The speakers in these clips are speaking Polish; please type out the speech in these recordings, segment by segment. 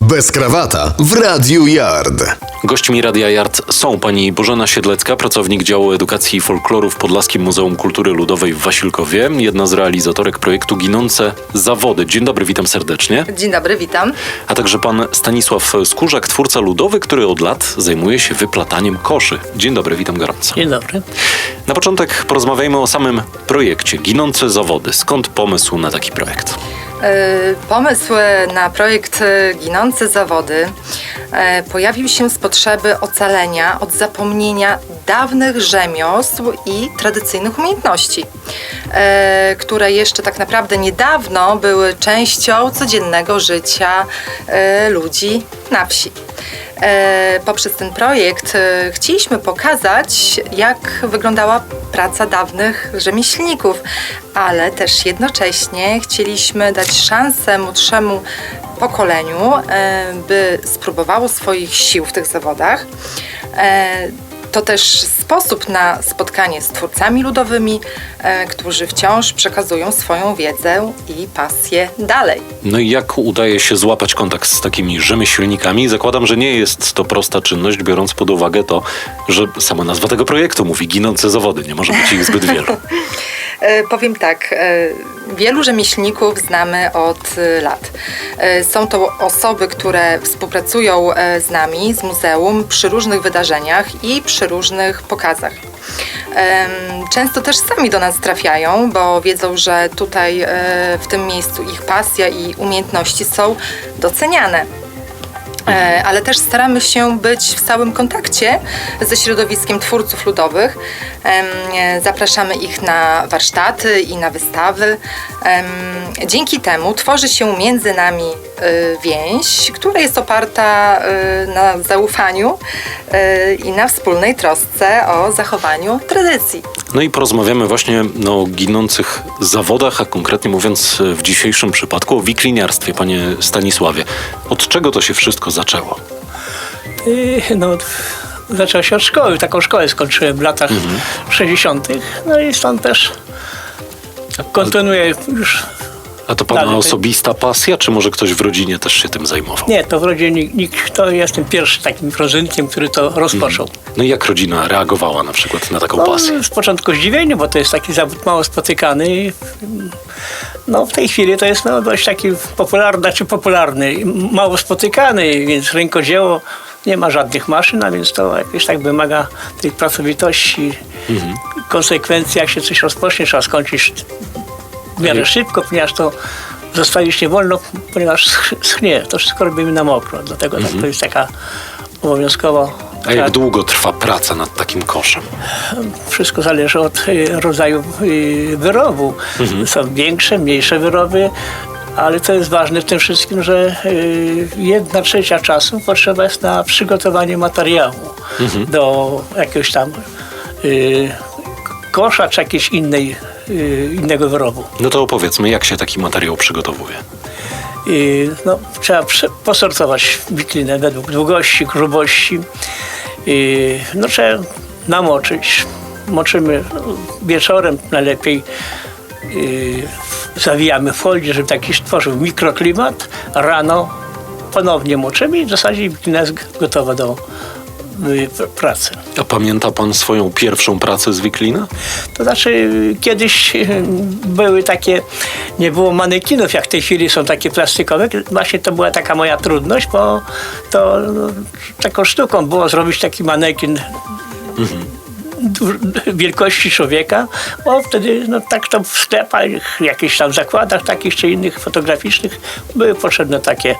Bez krawata w Radiu Yard. Gośćmi Radia Yard są pani Bożena Siedlecka, pracownik działu edukacji i folkloru w Podlaskim Muzeum Kultury Ludowej w Wasilkowie, jedna z realizatorek projektu Ginące Zawody. Dzień dobry, witam serdecznie. Dzień dobry, witam. A także pan Stanisław Skórzak, twórca ludowy, który od lat zajmuje się wyplataniem koszy. Dzień dobry, witam gorąco. Dzień dobry. Na początek porozmawiajmy o samym projekcie Ginące Zawody. Skąd pomysł na taki projekt? E, Pomysł e, na projekt e, Ginące Zawody pojawił się z potrzeby ocalenia od zapomnienia dawnych rzemiosł i tradycyjnych umiejętności, które jeszcze tak naprawdę niedawno były częścią codziennego życia ludzi na wsi. E, Poprzez ten projekt e, chcieliśmy pokazać, jak wyglądała praca dawnych rzemieślników, ale też jednocześnie chcieliśmy dać szansę młodszemu pokoleniu, e, by spróbowało swoich sił w tych zawodach. To też sposób na spotkanie z twórcami ludowymi, e, którzy wciąż przekazują swoją wiedzę i pasję dalej. No i jak udaje się złapać kontakt z takimi rzemieślnikami? Zakładam, że nie jest to prosta czynność, biorąc pod uwagę to, że sama nazwa tego projektu mówi ginące zawody. Nie może być ich zbyt wielu. E, Powiem tak, e, wielu rzemieślników znamy od e, lat. Są to osoby, które współpracują z nami, z muzeum, przy różnych wydarzeniach i przy różnych pokazach. Często też sami do nas trafiają, bo wiedzą, że tutaj w tym miejscu ich pasja i umiejętności są doceniane. E, ale też staramy się być w stałym kontakcie ze środowiskiem twórców ludowych. Zapraszamy ich na warsztaty i na wystawy. Dzięki temu tworzy się między nami więź, która jest oparta e, na zaufaniu e, i na wspólnej trosce o zachowaniu tradycji. No i porozmawiamy właśnie no, o ginących zawodach, a konkretnie mówiąc w dzisiejszym przypadku o wikliniarstwie, panie Stanisławie. Od czego to się wszystko zaczęło? I, no, zaczęło się od szkoły. Taką szkołę skończyłem w latach 60. No i stąd też kontynuuję już. A to pana Dalej, osobista pasja, czy może ktoś w rodzinie też się tym zajmował? Nie, to w rodzinie nikt, to jestem pierwszy takim rodzynkiem, który to rozpoczął. No i jak rodzina reagowała na przykład na taką No, pasję? z początku zdziwienie, bo to jest taki zawód mało spotykany. No, w tej chwili to jest no, dość taki popularny, czy popularny, mało spotykany, więc rękodzieło nie ma żadnych maszyn, a więc to jakieś tak wymaga tej pracowitości, konsekwencji. Jak się coś rozpocznie, trzeba skończyć w miarę szybko, ponieważ to zostawić nie wolno, ponieważ sch- schnie. To wszystko robimy na mokro, dlatego tak, to jest taka obowiązkowo. A jak długo trwa praca nad takim koszem? Wszystko zależy od y, rodzaju y, wyrobu. Są większe, mniejsze wyroby, ale co jest ważne w tym wszystkim, że y, jedna trzecia czasu potrzeba jest na przygotowanie materiału do jakiegoś tam kosza czy jakiejś innej, y, innego wyrobu. No to opowiedzmy, jak się taki materiał przygotowuje? I, no, trzeba posortować witrinę według długości, grubości. I, no, trzeba namoczyć. Moczymy wieczorem najlepiej. I, zawijamy folię, żeby taki stworzył mikroklimat. Rano ponownie moczymy i w zasadzie witrina jest gotowa do y, pr- pracy. A pamięta pan swoją pierwszą pracę z wiklina? To znaczy kiedyś e, były takie, nie było manekinów, jak w tej chwili są takie plastikowe. Właśnie to była taka moja trudność, bo to no, taką sztuką było zrobić taki manekin du- wielkości człowieka, bo wtedy no, tak to w sklepach, jakichś tam zakładach takich czy innych fotograficznych były potrzebne takie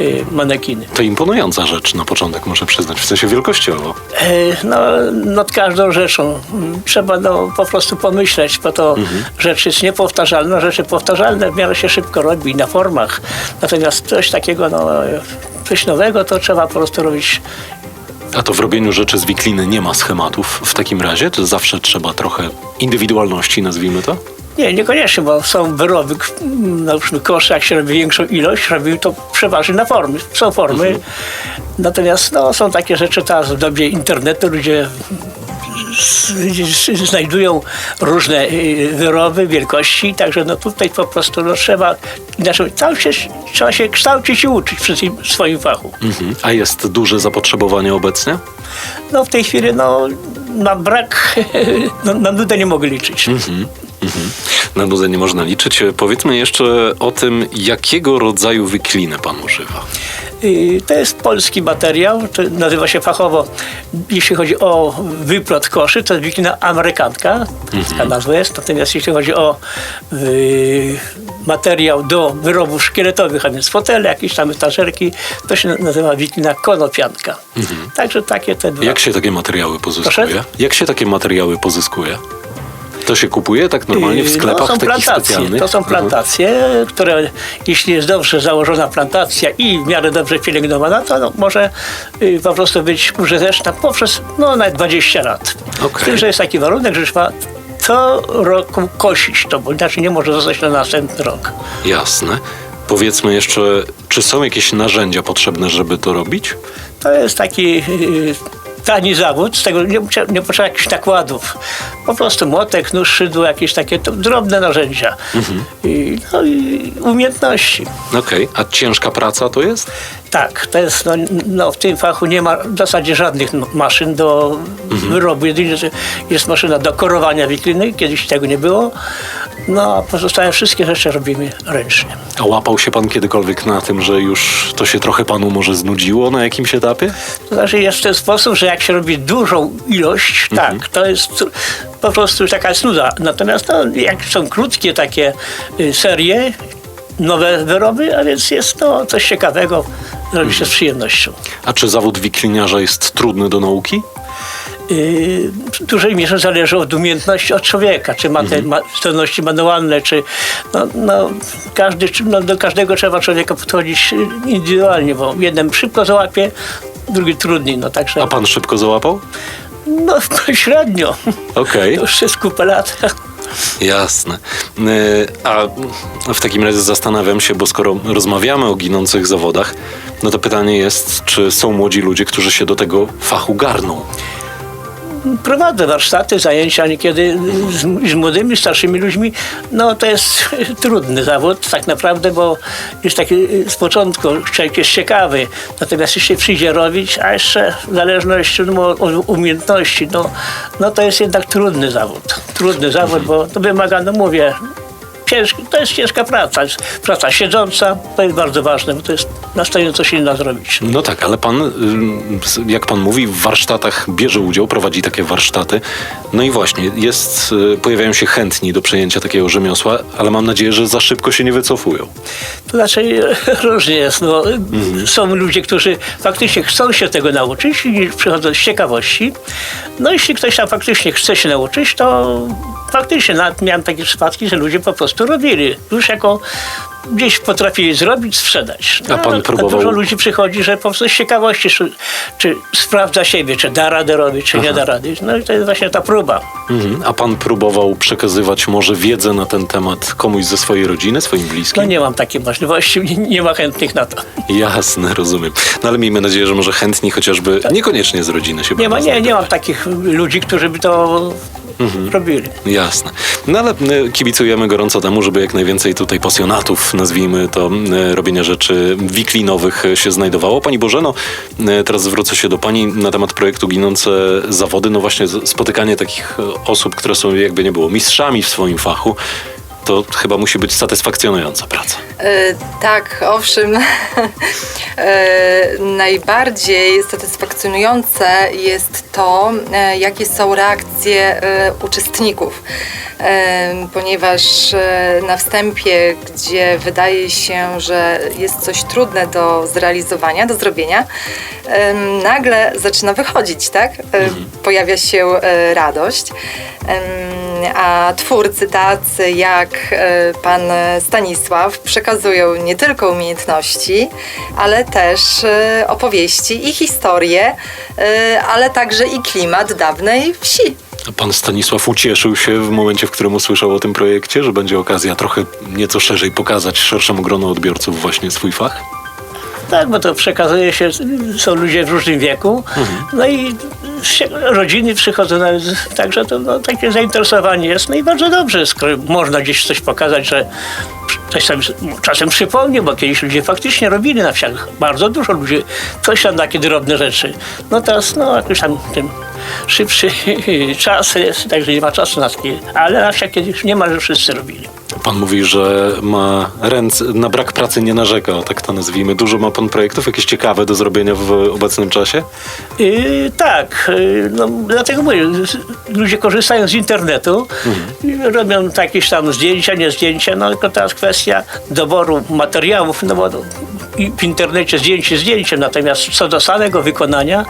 y, manekiny. To imponująca rzecz na początek, muszę przyznać, w sensie wielkościowo. E, No, nad każdą rzeczą mm, trzeba no, po prostu pomyśleć, bo to rzecz jest niepowtarzalna. Rzeczy powtarzalne w miarę się szybko robi na formach. Natomiast coś takiego, no, coś nowego, to trzeba po prostu robić. A to w robieniu rzeczy z wikliny nie ma schematów w takim razie? To zawsze trzeba trochę indywidualności, nazwijmy to? Nie, niekoniecznie, bo są wyroby, na przykład kosze, jak się robi większą ilość, robimy to przeważnie na formy. Są formy. Natomiast no, są takie rzeczy teraz w dobie internetu, ludzie znajdują różne y, wyroby, wielkości, także no tutaj po prostu no, trzeba, znaczy, cały się, trzeba się kształcić i uczyć przy tym swoim fachu. Mhm. A jest duże zapotrzebowanie obecnie? No w tej chwili no, na brak, no, na nudę nie mogę liczyć. Na nudę nie można liczyć. Powiedzmy jeszcze o tym, jakiego rodzaju wyklinę pan używa. To jest polski materiał, to nazywa się fachowo, jeśli chodzi o wyplot koszy, to jest wiklina amerykanka, taka nazwa jest, natomiast jeśli chodzi o y, materiał do wyrobów szkieletowych, a więc fotele, jakieś tam etażerki, to się nazywa wiklina konopianka. Także takie te dwa. Jak się takie materiały pozyskuje? Proszę? Jak się takie materiały pozyskuje? To się kupuje tak normalnie w Yy, sklepach no, są takich plantacje. specjalnych? To są Mhm. plantacje, które jeśli jest dobrze założona plantacja i w miarę dobrze pielęgnowana, to no, może y, po prostu być użyteczna poprzez no, nawet 20 lat. Z tym, że jest taki warunek, że trzeba co roku kosić to, bo inaczej nie może zostać na następny rok. Jasne. Powiedzmy jeszcze, czy są jakieś narzędzia potrzebne, żeby to robić? To jest taki y, tani zawód, z tego nie, nie potrzeba jakichś nakładów. Po prostu młotek, nóż, szydło, jakieś takie to, drobne narzędzia. I, no i umiejętności. Okej, a ciężka praca to jest? Tak, to jest, no, no, w tym fachu nie ma w zasadzie żadnych maszyn do wyrobu. Jedynie jest maszyna do korowania wikliny, kiedyś tego nie było. No a pozostałe wszystkie rzeczy robimy ręcznie. A łapał się pan kiedykolwiek na tym, że już to się trochę panu może znudziło na jakimś etapie? To znaczy jest w ten sposób, że jak się robi dużą ilość, tak, to jest po prostu taka jest nuda. Natomiast no, jak są krótkie takie y, serie, nowe wyroby, a więc jest to coś ciekawego, robi się z przyjemnością. A czy zawód wikliniarza jest trudny do nauki? Yy, w dużej mierze zależy od umiejętności od człowieka, czy ma te ma, zdolności manualne, czy no, no, każdy, no, do każdego trzeba człowieka podchodzić indywidualnie, bo jeden szybko załapie, drugi trudniej, no także A pan szybko załapał? no średnio. Okej. To już jest kupę lat. Jasne. Y, A w takim razie zastanawiam się, bo skoro rozmawiamy o ginących zawodach, no to pytanie jest, czy są młodzi ludzie, którzy się do tego fachu garną? Prowadzę warsztaty, zajęcia niekiedy z, z młodymi, starszymi ludźmi. No to jest trudny zawód tak naprawdę, bo jest taki z początku człowiek jest ciekawy, natomiast jeśli przyjdzie robić, a jeszcze w zależności no, od umiejętności, no, no to jest jednak trudny zawód. Trudny zawód, bo to wymaga, no mówię, ciężki, to jest ciężka praca. Praca siedząca, to jest bardzo ważne, bo to jest na stanie coś innego zrobić. No tak, ale pan, y, jak pan mówi, w warsztatach bierze udział, prowadzi takie warsztaty. No i właśnie, jest, y, pojawiają się chętni do przejęcia takiego rzemiosła, ale mam nadzieję, że za szybko się nie wycofują. To znaczy różnie jest. No, Są ludzie, którzy faktycznie chcą się tego nauczyć i przychodzą z ciekawości. No jeśli ktoś tam faktycznie chce się nauczyć, to faktycznie nawet miałem takie przypadki, że ludzie po prostu robili. Już jako gdzieś potrafili zrobić, sprzedać. A pan No, próbował- Dużo ludzi przychodzi, że po prostu z ciekawości, czy, czy sprawdza siebie, czy da radę robić, czy nie da rady. No i to jest właśnie ta próba. Mhm. A pan próbował przekazywać może wiedzę na ten temat komuś ze swojej rodziny, swoim bliskim? No nie mam takiej możliwości, nie, nie ma chętnych na to. Jasne, rozumiem. No ale miejmy nadzieję, że może chętni chociażby, niekoniecznie z rodziny się Nie ma, nie, nie mam takich ludzi, którzy by to robili. Jasne. No ale y, kibicujemy gorąco temu, żeby jak najwięcej tutaj pasjonatów, nazwijmy to, y, robienia rzeczy wiklinowych y, się znajdowało. Pani Bożeno, teraz zwrócę się do Pani na temat projektu Ginące Zawody. No właśnie spotykanie takich osób, które są jakby nie było mistrzami w swoim fachu, to chyba musi być satysfakcjonująca praca. E, Tak, owszem. E, Najbardziej satysfakcjonujące jest to, e, jakie są reakcje uczestników. Ponieważ na wstępie, gdzie wydaje się, że jest coś trudne do zrealizowania, do zrobienia, nagle zaczyna wychodzić, tak? E, Pojawia się radość. A twórcy tacy jak e, pan Stanisław przekazują nie tylko umiejętności, ale też e, opowieści i historie, e, ale także i klimat dawnej wsi. Pan Stanisław ucieszył się w momencie, w którym usłyszał o tym projekcie, że będzie okazja trochę nieco szerzej pokazać szerszemu gronu odbiorców właśnie swój fach? Tak, bo to przekazuje się, są ludzie w różnym wieku, no i rodziny przychodzą także to no, takie zainteresowanie jest. No i bardzo dobrze, skoro można gdzieś coś pokazać, że coś sobie czasem przypomni, bo kiedyś ludzie faktycznie robili na wsiach. Bardzo dużo ludzi, coś tam takie drobne rzeczy. No teraz, no jakoś tam tym szybszy czas jest, także nie ma czasu na takie, ale na wsiach kiedyś niemalże wszyscy robili. Pan mówi, że ma ręce, na brak pracy nie narzeka, tak to nazwijmy. Dużo ma pan projektów jakieś ciekawe do zrobienia w obecnym czasie? Yy, tak, yy, no, dlatego mówię, ludzie korzystają z internetu, i robią jakieś tam zdjęcia, nie zdjęcia, no tylko teraz kwestia doboru materiałów, no bo w internecie zdjęcie zdjęciem, natomiast co do samego wykonania,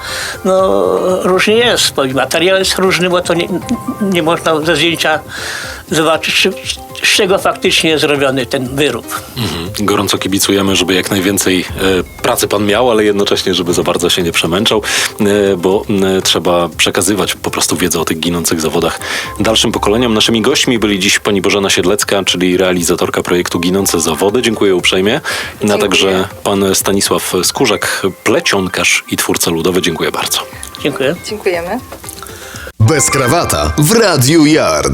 no różnie jest, bo materiał jest różny, bo to nie, nie można ze zdjęcia zobaczyć, czy, z czego faktycznie jest zrobiony ten wyrób. Mhm. Gorąco kibicujemy, żeby jak najwięcej e, pracy pan miał, ale jednocześnie, żeby za bardzo się nie przemęczał, e, bo e, trzeba przekazywać po prostu wiedzę o tych ginących zawodach dalszym pokoleniom. Naszymi gośćmi byli dziś pani Bożena Siedlecka, czyli realizatorka projektu Ginące Zawody. Dziękuję uprzejmie. A Dziękuję. także pan Stanisław Skórzak, plecionkarz i twórca ludowy. Dziękuję bardzo. Dziękuję. Dziękujemy. Bez krawata w Radiu Yard.